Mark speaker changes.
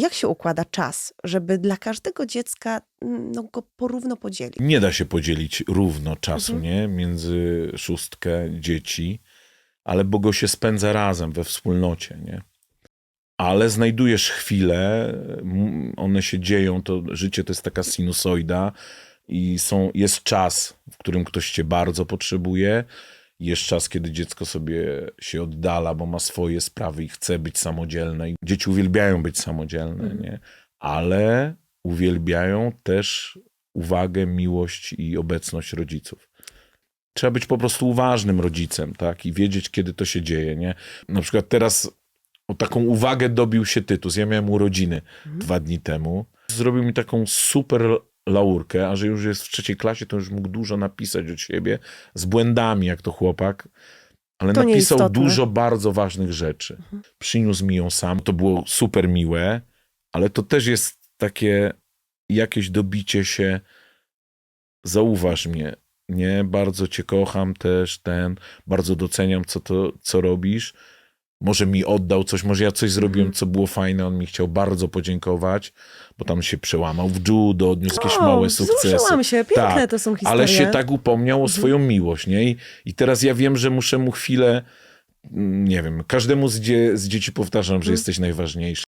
Speaker 1: Jak się układa czas, żeby dla każdego dziecka mm, no, go porówno podzielić?
Speaker 2: Nie da się podzielić równo czasu,
Speaker 1: Mhm.
Speaker 2: nie? Między szóstkę dzieci, ale bo go się spędza razem, we wspólnocie, nie? Ale znajdujesz chwile, one się dzieją, to życie to jest taka sinusoida i są, jest czas, w którym ktoś cię bardzo potrzebuje, jest czas, kiedy dziecko sobie się oddala, bo ma swoje sprawy i chce być samodzielne. I Dzieci uwielbiają być samodzielne, nie? ale uwielbiają też uwagę, miłość i obecność rodziców. Trzeba być po prostu uważnym rodzicem, tak? I wiedzieć, kiedy to się dzieje, nie? Na przykład teraz o taką uwagę dobił się Tytus. Ja miałem urodziny dwa dni temu. Zrobił mi taką super laurkę, a że już jest w trzeciej klasie, to już mógł dużo napisać od siebie, z błędami, jak to chłopak. Ale
Speaker 1: To
Speaker 2: napisał dużo bardzo ważnych rzeczy. Przyniósł mi ją sam. To było super miłe, ale to też jest takie jakieś dobicie się. Zauważ mnie. Nie, bardzo cię kocham też, ten, bardzo doceniam, co to, co robisz. Może mi oddał coś, może ja coś zrobiłem, co było fajne, on mi chciał bardzo podziękować, bo tam się przełamał w judo, odniósł jakieś małe sukcesy.
Speaker 1: Się, piękne
Speaker 2: Tak,
Speaker 1: to są historie.
Speaker 2: Ale się tak upomniał o swoją miłość, nie? I, I teraz ja wiem, że muszę mu chwilę, mm, nie wiem, każdemu z, dzie, z dzieci powtarzam, że jesteś najważniejszy.